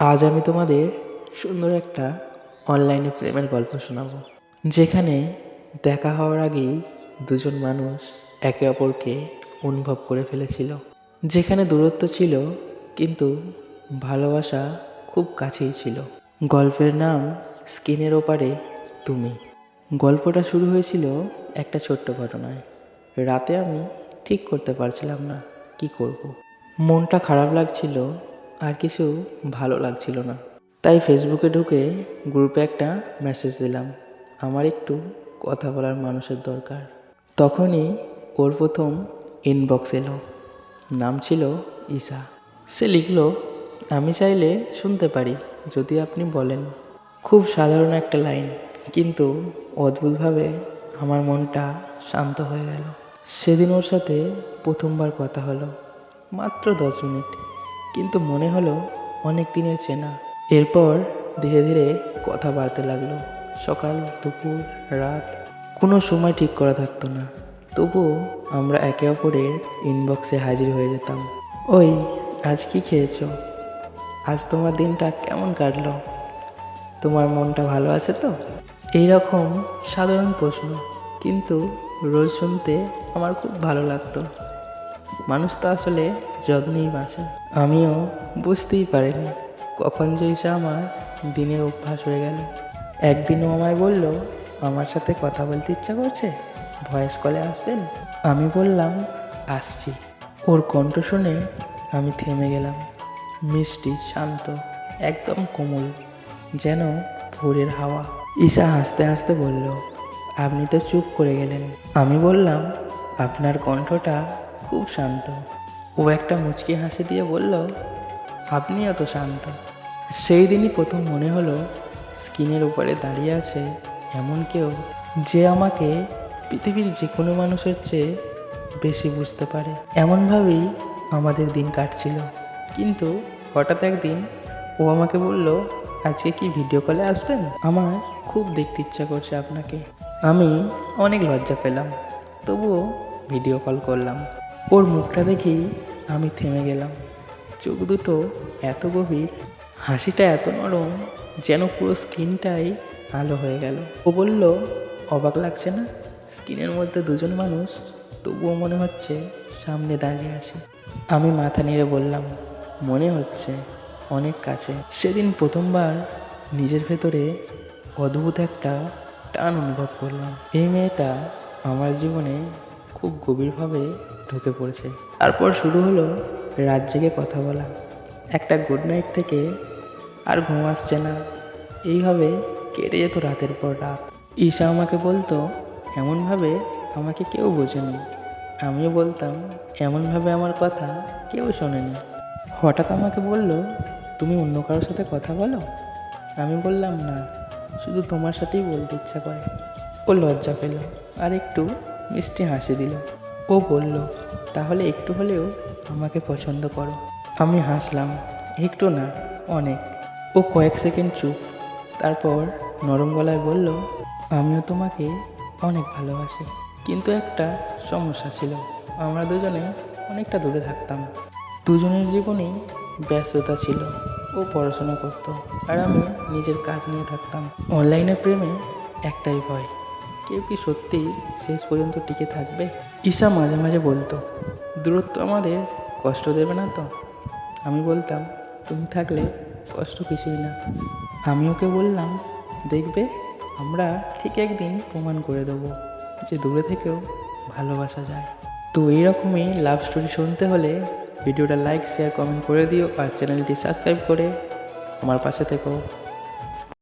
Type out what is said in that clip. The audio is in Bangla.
আজ আমি তোমাদের সুন্দর একটা অনলাইনে প্রেমের গল্প শোনাবো। যেখানে দেখা হওয়ার আগেই দুজন মানুষ একে অপরকে অনুভব করে ফেলেছিল। যেখানে দূরত্ব ছিল, কিন্তু ভালোবাসা খুব কাছেই ছিল। গল্পের নাম স্ক্রিনের ওপারে তুমি। গল্পটা শুরু হয়েছিল একটা ছোট্ট ঘটনায়। রাতে আমি ঠিক করতে পারছিলাম না কি করব। মনটা খারাপ লাগছিল আর কিছু ভালো লাগছিল না। তাই ফেসবুকে ঢুকে গ্রুপে একটা মেসেজ দিলাম, আমার একটু কথা বলার মানুষের দরকার। তখনই ওর প্রথম ইনবক্স এলো, নাম ছিল ঈশা। সে লিখলো, আমি চাইলে শুনতে পারি, যদি আপনি বলেন। খুব সাধারণ একটা লাইন কিন্তু অদ্ভুতভাবে আমার মনটা শান্ত হয়ে গেল। সেদিন ওর সাথে প্রথমবার কথা হলো, মাত্র দশ মিনিট। কিন্তু মনে হলো অনেক দিনের চেনা। এরপর ধীরে ধীরে কথা বাড়তে লাগল। সকাল, দুপুর, রাত, কোনো সময় ঠিক করা থাকতো না। তবুও আমরা একে অপরের ইনবক্সে হাজির হয়ে যেতাম। ওই, আজ কি খেয়েছো? আজ তোমার দিনটা কেমন কাটলো? তোমার মনটা ভালো আছে তো? এই রকম সাধারণ প্রশ্ন, কিন্তু রোজ শুনতে আমার খুব ভালো লাগতো। মানুষ তো আসলে যত্নেই বাঁচে। আমিও বুঝতেই পারিনি কখন যে এসে আমার দিনের অভ্যাস হয়ে গেল। একদিনও আমায় বলল, আমার সাথে কথা বলতে ইচ্ছা করছে? ভয়েস কলে আসবেন? আমি বললাম, আসছি। ওর কণ্ঠ শুনে আমি থেমে গেলাম। মিষ্টি, শান্ত, একদম কোমল, যেন ভোরের হাওয়া। ঈশা হাসতে হাসতে বলল, আপনি তো চুপ করে গেলেন। আমি বললাম, আপনার কণ্ঠটা খুব শান্ত। ও একটা মুচকি হাসি দিয়ে বলল, আপনি এত শান্ত। সেই দিনই প্রথম মনে হলো স্ক্রিনের উপরে দাঁড়িয়ে আছে এমন কেউ যে আমাকে পৃথিবীর যে কোনো মানুষের চেয়ে বেশি বুঝতে পারে। এমনভাবেই আমাদের দিন কাটছিল। কিন্তু হঠাৎ একদিন ও আমাকে বলল, আজকে কি ভিডিও কলে আসবেন? আমার খুব দেখতে ইচ্ছা করছে আপনাকে। আমি অনেক লজ্জা পেলাম, তবুও ভিডিও কল করলাম। ওর মুখটা দেখেই আমি থেমে গেলাম। চোখ দুটো এত গভীর, হাসিটা এত নরম যেন পুরো স্কিনটাই আলো হয়ে গেল। ও বলল, অবাক লাগছে না? স্কিনের মধ্যে দুজন মানুষ তবুও মনে হচ্ছে সামনে দাঁড়িয়ে আছে। আমি মাথা নেড়ে বললাম, মনে হচ্ছে অনেক কাছে। সেদিন প্রথমবার নিজের ভেতরে অদ্ভুত একটা টান অনুভব করলাম। এই মেয়েটা আমার জীবনে খুব গভীরভাবে ঢুকে পড়েছে। তারপর শুরু হলো রাত জেগে কথা বলা। একটা গুড নাইট থেকে আর ঘুম আসছে না। এইভাবে কেটে যেত রাতের পর রাত। ঈশা আমাকে বলতো, এমনভাবে আমাকে কেউ বোঝেনি। আমিও বলতাম, এমনভাবে আমার কথা কেউ শোনেনি। হঠাৎ আমাকে বলল, তুমি অন্য কারোর সাথে কথা বলো? আমি বললাম, না, শুধু তোমার সাথেই বলতে ইচ্ছা করে। ও লজ্জা পেল আর একটু মিষ্টি হাসি দিল। ও বলল, তাহলে একটু হলেও আমাকে পছন্দ করো। আমি হাসলাম, একটু না, অনেক। ও কয়েক সেকেন্ড চুপ, তারপর নরম গলায় বলল, আমিও তোমাকে অনেক ভালোবাসি। কিন্তু একটা সমস্যা ছিল, আমরা দুজনে অনেকটা দূরে থাকতাম। দুজনের জীবনেই ব্যস্ততা ছিল, ও পড়াশোনা করতো, আর আমি নিজের কাজ নিয়ে থাকতাম। অনলাইনে প্রেমে একটাই ভয় কেউ কি সত্যিই শেষ পর্যন্ত টিকে থাকবে? ঈশা মাঝে মাঝে বলতো, দূরত্ব আমাদের, কষ্ট দেবে না তো? আমি বলতাম, তুমি থাকলে কষ্ট কিছুই না। আমি ওকে বললাম, দেখবে, আমরা ঠিক একদিন প্রমাণ করে দেবো যে দূরে থেকেও ভালোবাসা যায়। তো এইরকমই লাভ স্টোরি শুনতে হলে ভিডিওটা লাইক শেয়ার কমেন্ট করে দিও আর চ্যানেলটি সাবস্ক্রাইব করে আমার পাশে থেকো।